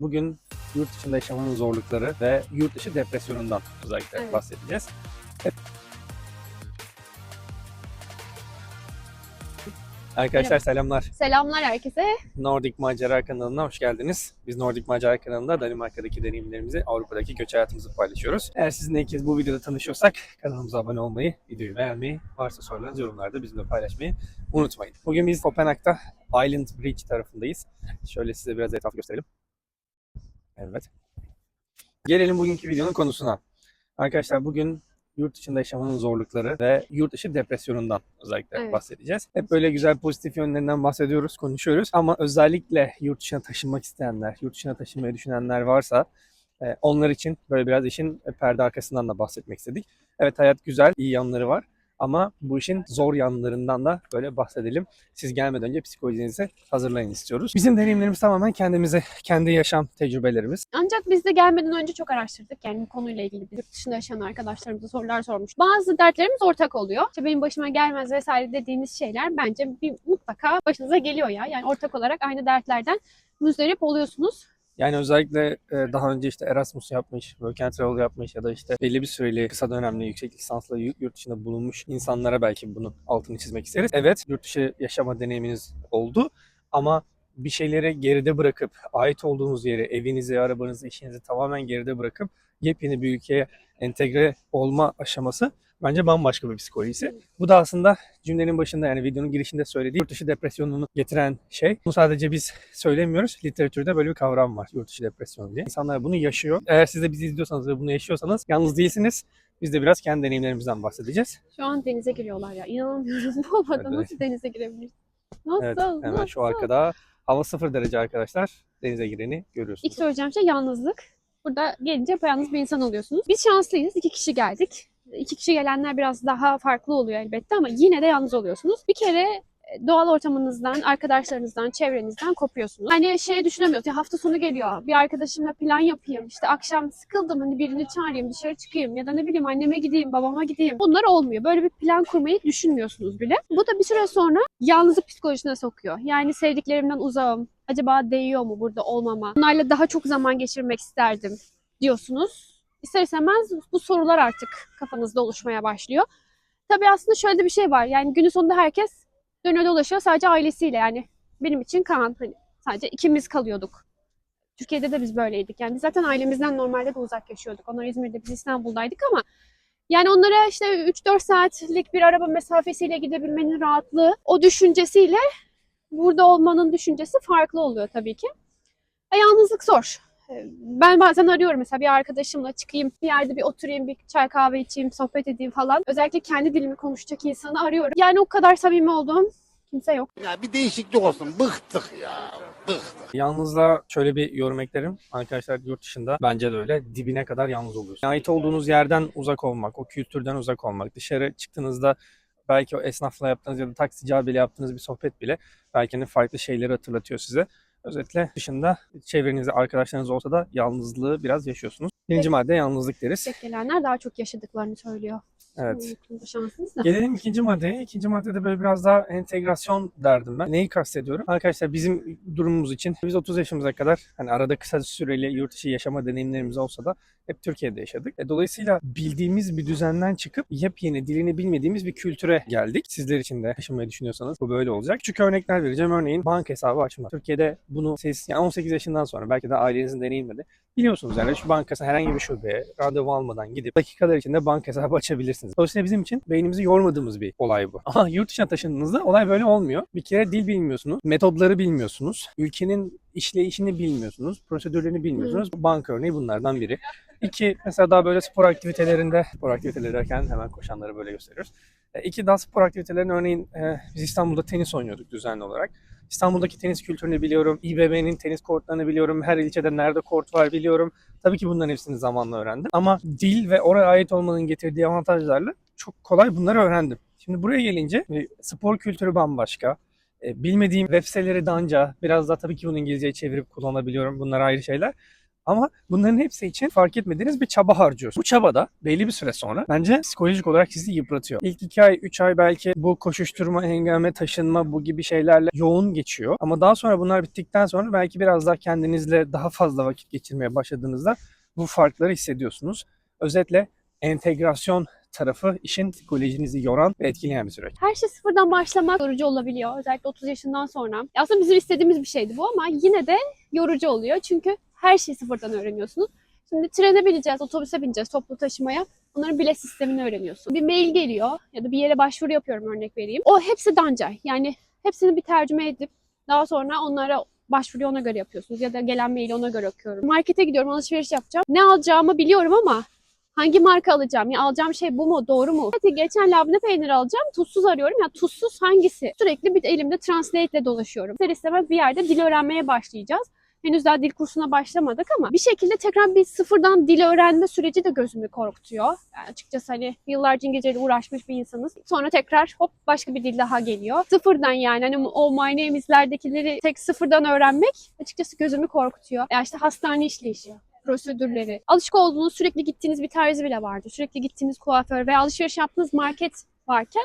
Bugün yurt dışında yaşamanın zorlukları ve yurt dışı depresyonundan özellikle Evet. bahsedeceğiz. Arkadaşlar Merhaba. selamlar. Selamlar herkese. Nordic Macera kanalına hoş geldiniz. Biz Nordic Macera kanalında Danimarka'daki deneyimlerimizi, Avrupa'daki göç hayatımızı paylaşıyoruz. Eğer sizinle ilk kez bu videoda tanışıyorsak kanalımıza abone olmayı, videoyu beğenmeyi, varsa sorularınızı yorumlarda bizimle paylaşmayı unutmayın. Bugün biz Kopenhag'da Island Bridge tarafındayız. Şöyle size biraz etrafı gösterelim. Evet. Gelelim bugünkü videonun konusuna. Arkadaşlar bugün yurt dışında yaşamanın zorlukları ve yurt dışı depresyonundan özellikle Evet. bahsedeceğiz. Hep böyle güzel pozitif yönlerinden bahsediyoruz, konuşuyoruz ama özellikle yurt dışına taşınmak isteyenler, yurt dışına taşınmayı düşünenler varsa e, onlar için böyle biraz işin perde arkasından da bahsetmek istedik. Evet hayat güzel, iyi yanları var ama bu işin zor yanlarından da böyle bahsedelim. Siz gelmeden önce psikolojinizi hazırlayın istiyoruz. Bizim deneyimlerimiz tamamen kendimize, kendi yaşam tecrübelerimiz. Ancak biz de gelmeden önce çok araştırdık. Yani bu konuyla ilgili yurt dışında yaşayan arkadaşlarımıza sorular sormuş. Bazı dertlerimiz ortak oluyor. İşte benim başıma gelmez vesaire dediğiniz şeyler bence bir mutlaka başınıza geliyor ya. Yani ortak olarak aynı dertlerden müzdarip oluyorsunuz. Yani özellikle e, daha önce işte Erasmus yapmış, Work and Travel yapmış ya da işte belli bir süreli kısa dönemli yüksek lisansla yurt dışında bulunmuş insanlara belki bunun altını çizmek isteriz. Evet, yurt dışı yaşama deneyiminiz oldu ama bir şeyleri geride bırakıp ait olduğunuz yeri, evinizi, arabanızı, işinizi tamamen geride bırakıp yepyeni bir ülkeye entegre olma aşaması bence bambaşka bir psikolojisi. Bu da aslında cümlenin başında yani videonun girişinde söylediği yurt dışı depresyonunu getiren şey. Bunu sadece biz söylemiyoruz. Literatürde böyle bir kavram var. Yurt dışı depresyon diye. İnsanlar bunu yaşıyor. Eğer siz de bizi izliyorsanız ve bunu yaşıyorsanız yalnız değilsiniz. Biz de biraz kendi deneyimlerimizden bahsedeceğiz. Şu an denize giriyorlar ya. İnanamıyorum. Bu havada Evet, nasıl denize girebilir? Nasıl? Evet, hemen nasıl? şu arkada hava sıfır derece arkadaşlar. Denize gireni İlk görüyorsunuz. söyleyeceğim şey yalnızlık. Burada gelince yalnız bir insan oluyorsunuz. Biz şanslıyız. İki kişi geldik. İki kişi gelenler biraz daha farklı oluyor elbette ama yine de yalnız oluyorsunuz. Bir kere doğal ortamınızdan, arkadaşlarınızdan, çevrenizden kopuyorsunuz. Hani şey düşünemiyoruz ya hafta sonu geliyor. Bir arkadaşımla plan yapayım. işte akşam sıkıldım hani birini çağırayım, dışarı çıkayım ya da ne bileyim anneme gideyim, babama gideyim. Bunlar olmuyor. Böyle bir plan kurmayı düşünmüyorsunuz bile. Bu da bir süre sonra yalnızlık psikolojisine sokuyor. Yani sevdiklerimden uzağım. Acaba değiyor mu burada olmama? Onlarla daha çok zaman geçirmek isterdim diyorsunuz. İster istemez bu sorular artık kafanızda oluşmaya başlıyor. Tabii aslında şöyle bir şey var. Yani günün sonunda herkes dönüyor dolaşıyor sadece ailesiyle. Yani benim için Kaan hani sadece ikimiz kalıyorduk. Türkiye'de de biz böyleydik. Yani biz zaten ailemizden normalde de uzak yaşıyorduk. Onlar İzmir'de, biz İstanbul'daydık ama yani onlara işte 3-4 saatlik bir araba mesafesiyle gidebilmenin rahatlığı, o düşüncesiyle burada olmanın düşüncesi farklı oluyor tabii ki. E, yalnızlık zor. Ben bazen arıyorum mesela bir arkadaşımla çıkayım, bir yerde bir oturayım, bir çay kahve içeyim, sohbet edeyim falan. Özellikle kendi dilimi konuşacak insanı arıyorum. Yani o kadar samimi olduğum kimse yok. Ya bir değişiklik olsun. Bıktık ya. Bıktık. Yalnızlığa şöyle bir yorum eklerim. Arkadaşlar yurt dışında bence de öyle. Dibine kadar yalnız oluyorsunuz. Ait olduğunuz yerden uzak olmak, o kültürden uzak olmak. Dışarı çıktığınızda belki o esnafla yaptığınız ya da taksici abiyle yaptığınız bir sohbet bile belki hani farklı şeyleri hatırlatıyor size. Özetle dışında çevrenizde arkadaşlarınız olsa da yalnızlığı biraz yaşıyorsunuz. Birinci madde yalnızlık deriz. Tek gelenler daha çok yaşadıklarını söylüyor. Evet. Da. Gelelim ikinci maddeye. İkinci maddede böyle biraz daha entegrasyon derdim ben. Neyi kastediyorum? Arkadaşlar bizim durumumuz için biz 30 yaşımıza kadar hani arada kısa süreli yurt dışı yaşama deneyimlerimiz olsa da hep Türkiye'de yaşadık. E, dolayısıyla bildiğimiz bir düzenden çıkıp yepyeni dilini bilmediğimiz bir kültüre geldik. Sizler için de taşınmayı düşünüyorsanız bu böyle olacak. Küçük örnekler vereceğim. Örneğin banka hesabı açmak. Türkiye'de bunu siz yani 18 yaşından sonra belki de ailenizin deneyimleri biliyorsunuz yani şu bankasına herhangi bir şubeye randevu almadan gidip dakikalar içinde banka hesabı açabilirsiniz. Dolayısıyla bizim için beynimizi yormadığımız bir olay bu. Ama yurt dışına taşındığınızda olay böyle olmuyor. Bir kere dil bilmiyorsunuz, metodları bilmiyorsunuz, ülkenin işleyişini bilmiyorsunuz, prosedürlerini bilmiyorsunuz. Banka örneği bunlardan biri. İki, mesela daha böyle spor aktivitelerinde, spor aktiviteleri derken hemen koşanları böyle gösteriyoruz. E, İki, daha spor aktivitelerinin örneğin e, biz İstanbul'da tenis oynuyorduk düzenli olarak. İstanbul'daki tenis kültürünü biliyorum. İBB'nin tenis kortlarını biliyorum. Her ilçede nerede kort var biliyorum. Tabii ki bunların hepsini zamanla öğrendim. Ama dil ve oraya ait olmanın getirdiği avantajlarla çok kolay bunları öğrendim. Şimdi buraya gelince e, spor kültürü bambaşka. E, Bilmediğim web siteleri danca. Biraz daha tabii ki bunu İngilizceye çevirip kullanabiliyorum. Bunlar ayrı şeyler. Ama bunların hepsi için fark etmediğiniz bir çaba harcıyorsunuz. Bu çaba da belli bir süre sonra bence psikolojik olarak sizi yıpratıyor. İlk 2 ay, 3 ay belki bu koşuşturma, hengame, taşınma bu gibi şeylerle yoğun geçiyor. Ama daha sonra bunlar bittikten sonra belki biraz daha kendinizle daha fazla vakit geçirmeye başladığınızda bu farkları hissediyorsunuz. Özetle entegrasyon tarafı işin psikolojinizi yoran ve etkileyen bir süreç. Her şey sıfırdan başlamak yorucu olabiliyor. Özellikle 30 yaşından sonra. Aslında bizim istediğimiz bir şeydi bu ama yine de yorucu oluyor. Çünkü her şeyi sıfırdan öğreniyorsunuz. Şimdi trene bineceğiz, otobüse bineceğiz, toplu taşımaya. Onların bilet sistemini öğreniyorsun. Bir mail geliyor ya da bir yere başvuru yapıyorum örnek vereyim. O hepsi dancay. Yani hepsini bir tercüme edip daha sonra onlara başvuruyu ona göre yapıyorsunuz ya da gelen maili ona göre okuyorum. Markete gidiyorum, alışveriş yapacağım. Ne alacağımı biliyorum ama hangi marka alacağım? Ya alacağım şey bu mu? Doğru mu? Hadi geçen labne peyniri alacağım. Tuzsuz arıyorum. Ya tuzsuz hangisi? Sürekli bir elimde translate ile dolaşıyorum. İster istemez bir yerde dil öğrenmeye başlayacağız. Henüz daha dil kursuna başlamadık ama bir şekilde tekrar bir sıfırdan dil öğrenme süreci de gözümü korkutuyor. Yani açıkçası hani yıllarca İngilizceyle uğraşmış bir insanız. Sonra tekrar hop başka bir dil daha geliyor. Sıfırdan yani hani o my name tek sıfırdan öğrenmek açıkçası gözümü korkutuyor. Ya işte hastane işleyişi prosedürleri. Alışık olduğunuz sürekli gittiğiniz bir terzi bile vardı. Sürekli gittiğiniz kuaför veya alışveriş yaptığınız market varken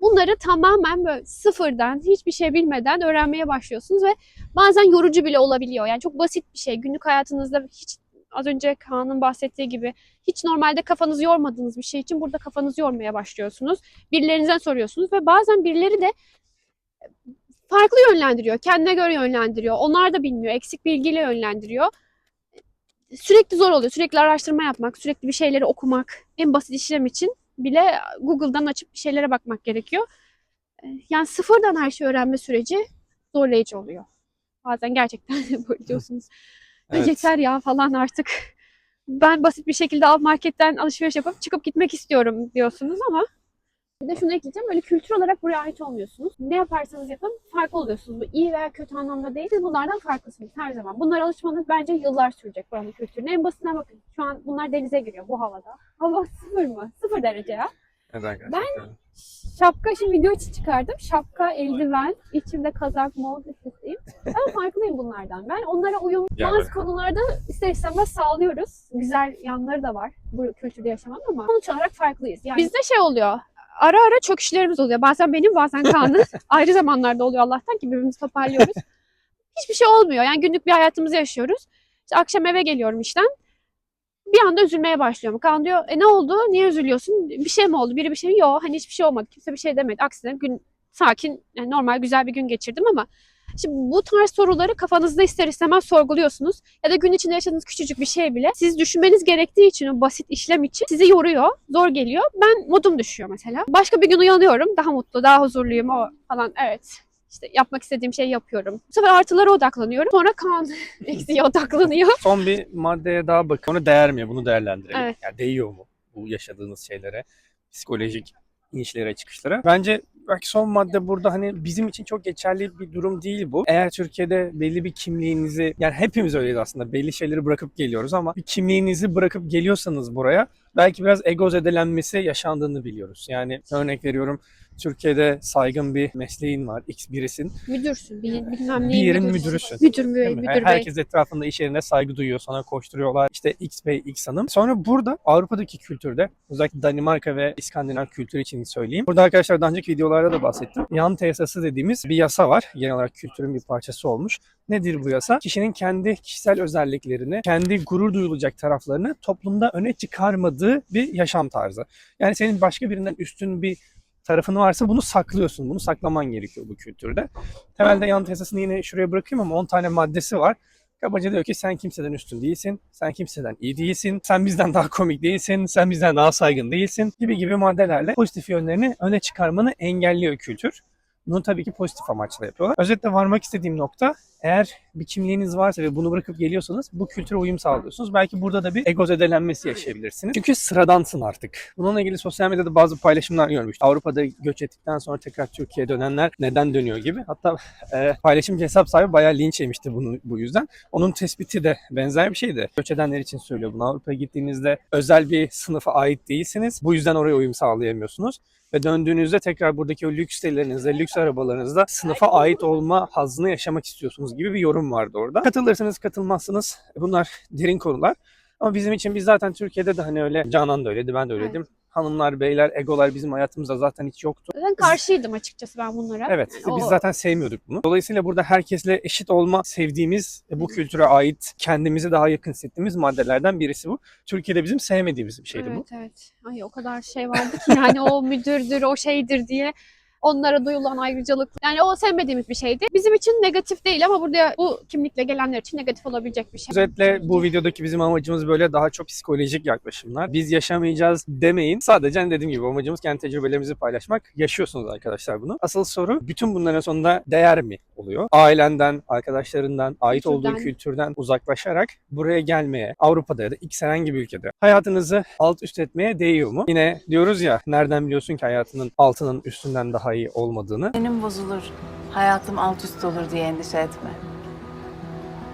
bunları tamamen böyle sıfırdan hiçbir şey bilmeden öğrenmeye başlıyorsunuz ve bazen yorucu bile olabiliyor. Yani çok basit bir şey. Günlük hayatınızda hiç az önce Kaan'ın bahsettiği gibi hiç normalde kafanızı yormadığınız bir şey için burada kafanızı yormaya başlıyorsunuz. Birilerinizden soruyorsunuz ve bazen birileri de farklı yönlendiriyor. Kendine göre yönlendiriyor. Onlar da bilmiyor. Eksik bilgiyle yönlendiriyor sürekli zor oluyor. Sürekli araştırma yapmak, sürekli bir şeyleri okumak. En basit işlem için bile Google'dan açıp bir şeylere bakmak gerekiyor. Ee, Yani sıfırdan her şeyi öğrenme süreci zorlayıcı oluyor. Bazen gerçekten böyle diyorsunuz. Evet. Yeter ya falan artık. Ben basit bir şekilde al marketten alışveriş yapıp çıkıp gitmek istiyorum diyorsunuz ama bir de şunu ekleyeceğim. Böyle kültür olarak buraya ait olmuyorsunuz. Ne yaparsanız yapın farklı oluyorsunuz. Bu iyi veya kötü anlamda değil. Siz bunlardan farklısınız her zaman. Bunlara alışmanız bence yıllar sürecek buranın kültürüne. En basitinden bakın. Şu an bunlar denize giriyor bu havada. Hava sıfır mı? Sıfır derece ya. Neden Ben- Şapka şimdi video için çıkardım. Şapka, eldiven, içimde kazak, mont üstündeyim. Ben farklıyım bunlardan. Ben onlara uyum Yani. bazı konularda ister istemez sağlıyoruz. Güzel yanları da var bu kültürde yaşamanın ama sonuç olarak farklıyız. Yani bizde şey oluyor. Ara ara çöküşlerimiz oluyor. Bazen benim bazen Kaan'ın. Ayrı zamanlarda oluyor Allah'tan ki birbirimizi toparlıyoruz. Hiçbir şey olmuyor. Yani günlük bir hayatımızı yaşıyoruz. İşte akşam eve geliyorum işten. Bir anda üzülmeye başlıyorum. Kaan diyor e ne oldu? Niye üzülüyorsun? Bir şey mi oldu? Biri bir şey mi? Yok hani hiçbir şey olmadı. Kimse bir şey demedi. Aksine gün sakin, yani normal güzel bir gün geçirdim ama Şimdi bu tarz soruları kafanızda ister istemez sorguluyorsunuz. Ya da gün içinde yaşadığınız küçücük bir şey bile siz düşünmeniz gerektiği için o basit işlem için sizi yoruyor, zor geliyor. Ben modum düşüyor mesela. Başka bir gün uyanıyorum, daha mutlu, daha huzurluyum o falan. Evet. İşte yapmak istediğim şeyi yapıyorum. Bu sefer artılara odaklanıyorum. Sonra kan eksiğe odaklanıyor. Son bir maddeye daha bakın. Ona değer mi? Bunu değerlendirelim. Evet. Yani değiyor mu bu yaşadığınız şeylere? Psikolojik inişlere çıkışlara. Bence belki son madde burada hani bizim için çok geçerli bir durum değil bu. Eğer Türkiye'de belli bir kimliğinizi yani hepimiz öyleyiz aslında belli şeyleri bırakıp geliyoruz ama bir kimliğinizi bırakıp geliyorsanız buraya belki biraz ego zedelenmesi yaşandığını biliyoruz. Yani örnek veriyorum Türkiye'de saygın bir mesleğin var, X birisin. Müdürsün, bil- bilmem Bir yerin müdürsün. müdürüsün. Müdür mü, müdür bey. Herkes etrafında iş yerine saygı duyuyor, sana koşturuyorlar. İşte X bey, X hanım. Sonra burada Avrupa'daki kültürde, özellikle Danimarka ve İskandinav kültürü için söyleyeyim. Burada arkadaşlar daha önceki videolarda da bahsettim. Yan yasası dediğimiz bir yasa var. Genel olarak kültürün bir parçası olmuş. Nedir bu yasa? Kişinin kendi kişisel özelliklerini, kendi gurur duyulacak taraflarını toplumda öne çıkarmadığı bir yaşam tarzı. Yani senin başka birinden üstün bir tarafın varsa bunu saklıyorsun. Bunu saklaman gerekiyor bu kültürde. Temelde yan yasasını yine şuraya bırakayım ama 10 tane maddesi var. Kabaca diyor ki sen kimseden üstün değilsin, sen kimseden iyi değilsin, sen bizden daha komik değilsin, sen bizden daha saygın değilsin gibi gibi maddelerle pozitif yönlerini öne çıkarmanı engelliyor kültür. Bunu tabii ki pozitif amaçla yapıyorlar. Özetle varmak istediğim nokta eğer bir kimliğiniz varsa ve bunu bırakıp geliyorsanız bu kültüre uyum sağlıyorsunuz. Belki burada da bir ego zedelenmesi yaşayabilirsiniz. Çünkü sıradansın artık. Bununla ilgili sosyal medyada bazı paylaşımlar görmüştüm. Avrupa'da göç ettikten sonra tekrar Türkiye'ye dönenler neden dönüyor gibi. Hatta e, paylaşımcı hesap sahibi bayağı linç yemişti bunu, bu yüzden. Onun tespiti de benzer bir şeydi. Göç edenler için söylüyor bunu. Avrupa'ya gittiğinizde özel bir sınıfa ait değilsiniz. Bu yüzden oraya uyum sağlayamıyorsunuz. Ve döndüğünüzde tekrar buradaki o lüks sitelerinizde, lüks arabalarınızda sınıfa ait olma hazzını yaşamak istiyorsunuz gibi bir yorum vardı orada. Katılırsınız, katılmazsınız. Bunlar derin konular. Ama bizim için biz zaten Türkiye'de de hani öyle Canan da öyleydi, ben de öyleydim. Hanımlar, beyler, egolar bizim hayatımızda zaten hiç yoktu. Zaten karşıydım açıkçası ben bunlara. Evet, Yani biz o- zaten sevmiyorduk bunu. Dolayısıyla burada herkesle eşit olma sevdiğimiz, e, bu kültüre ait, kendimizi daha yakın hissettiğimiz maddelerden birisi bu. Türkiye'de bizim sevmediğimiz bir şeydi bu. Evet evet. Ay o kadar şey vardı ki yani o müdürdür, o şeydir diye onlara duyulan ayrıcalık. Yani o sevmediğimiz bir şeydi. Bizim için negatif değil ama burada bu kimlikle gelenler için negatif olabilecek bir şey. Özetle bu videodaki bizim amacımız böyle daha çok psikolojik yaklaşımlar. Biz yaşamayacağız demeyin. Sadece hani dediğim gibi amacımız kendi tecrübelerimizi paylaşmak. Yaşıyorsunuz arkadaşlar bunu. Asıl soru bütün bunların sonunda değer mi oluyor? Ailenden, arkadaşlarından, ait olduğun Kültürden. kültürden uzaklaşarak buraya gelmeye, Avrupa'da ya da X herhangi bir ülkede hayatınızı alt üst etmeye değiyor mu? Yine diyoruz ya nereden biliyorsun ki hayatının altının üstünden daha iyi olmadığını? Benim bozulur, hayatım alt üst olur diye endişe etme.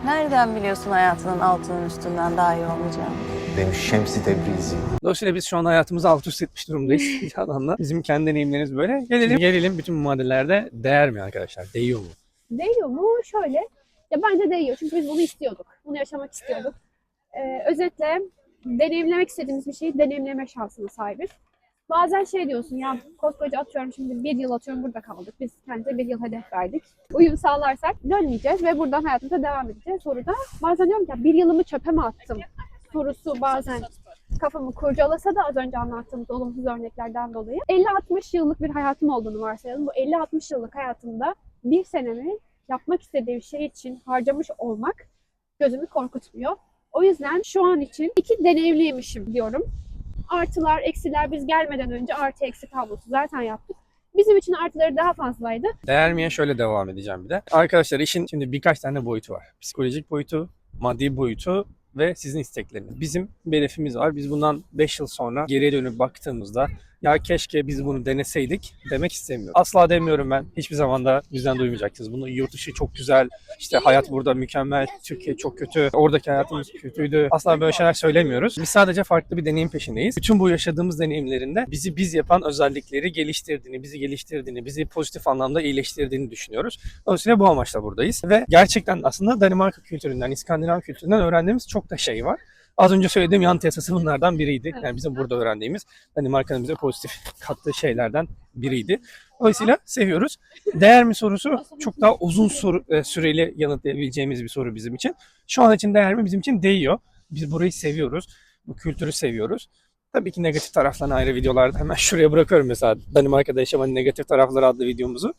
Nereden biliyorsun hayatının altının üstünden daha iyi olmayacağını? demiş Şemsi Tebrizi. Dolayısıyla biz şu an hayatımızı alt üst etmiş durumdayız. Yalanla. Bizim kendi deneyimlerimiz böyle. Gelelim, gelelim bütün bu maddelerde değer mi arkadaşlar? Değiyor mu? Değiyor mu? Şöyle. Ya bence değiyor. Çünkü biz bunu istiyorduk. Bunu yaşamak istiyorduk. Ee, özetle deneyimlemek istediğimiz bir şeyi deneyimleme şansına sahibiz. Bazen şey diyorsun ya koskoca atıyorum şimdi bir yıl atıyorum burada kaldık. Biz kendimize bir yıl hedef verdik. Uyum sağlarsak dönmeyeceğiz ve buradan hayatımıza devam edeceğiz. Soruda bazen diyorum ki bir yılımı çöpe mi attım sorusu bazen kafamı kurcalasa da az önce anlattığımız olumsuz örneklerden dolayı 50-60 yıllık bir hayatım olduğunu varsayalım. Bu 50-60 yıllık hayatımda bir senemi yapmak istediğim şey için harcamış olmak gözümü korkutmuyor. O yüzden şu an için iki deneyimliymişim diyorum. Artılar, eksiler biz gelmeden önce artı eksi tablosu zaten yaptık. Bizim için artıları daha fazlaydı. Değer miye şöyle devam edeceğim bir de. Arkadaşlar işin şimdi birkaç tane boyutu var. Psikolojik boyutu, maddi boyutu ve sizin istekleriniz. Bizim bir hedefimiz var. Biz bundan 5 yıl sonra geriye dönüp baktığımızda ya keşke biz bunu deneseydik demek istemiyorum. Asla demiyorum ben. Hiçbir zaman da bizden duymayacaksınız. Bunu yurt dışı çok güzel, işte hayat burada mükemmel, Türkiye çok kötü, oradaki hayatımız kötüydü. Asla böyle şeyler söylemiyoruz. Biz sadece farklı bir deneyim peşindeyiz. Bütün bu yaşadığımız deneyimlerinde bizi biz yapan özellikleri geliştirdiğini, bizi geliştirdiğini, bizi pozitif anlamda iyileştirdiğini düşünüyoruz. Dolayısıyla bu amaçla buradayız. Ve gerçekten aslında Danimarka kültüründen, İskandinav kültüründen öğrendiğimiz çok da şey var. Az önce söylediğim yan tesası bunlardan biriydi. Yani bizim burada öğrendiğimiz Danimarka'nın bize pozitif kattığı şeylerden biriydi. Dolayısıyla seviyoruz. Değer mi sorusu çok daha uzun soru, e, süreli yanıtlayabileceğimiz bir soru bizim için. Şu an için değer mi bizim için değiyor. Biz burayı seviyoruz. Bu kültürü seviyoruz. Tabii ki negatif taraflarını ayrı videolarda hemen şuraya bırakıyorum mesela Danimarka'da yaşamanın negatif tarafları adlı videomuzu.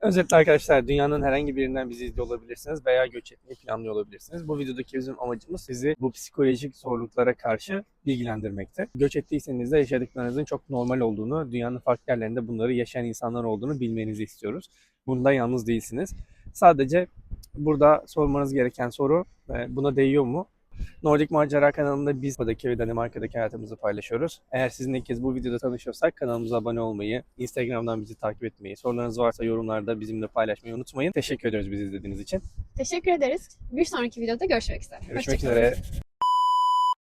Özetle arkadaşlar dünyanın herhangi bir yerinden bizi izliyor olabilirsiniz veya göç etmeyi planlıyor olabilirsiniz. Bu videodaki bizim amacımız sizi bu psikolojik zorluklara karşı bilgilendirmekte. Göç ettiyseniz de yaşadıklarınızın çok normal olduğunu, dünyanın farklı yerlerinde bunları yaşayan insanlar olduğunu bilmenizi istiyoruz. Bunda yalnız değilsiniz. Sadece burada sormanız gereken soru e, buna değiyor mu? Nordik Macera kanalında biz buradaki ve Danimarka'daki hayatımızı paylaşıyoruz. Eğer sizinle ilk kez bu videoda tanışıyorsak kanalımıza abone olmayı, Instagram'dan bizi takip etmeyi, sorularınız varsa yorumlarda bizimle paylaşmayı unutmayın. Teşekkür ediyoruz bizi izlediğiniz için. Teşekkür ederiz. Bir sonraki videoda görüşmek üzere. Görüşmek üzere.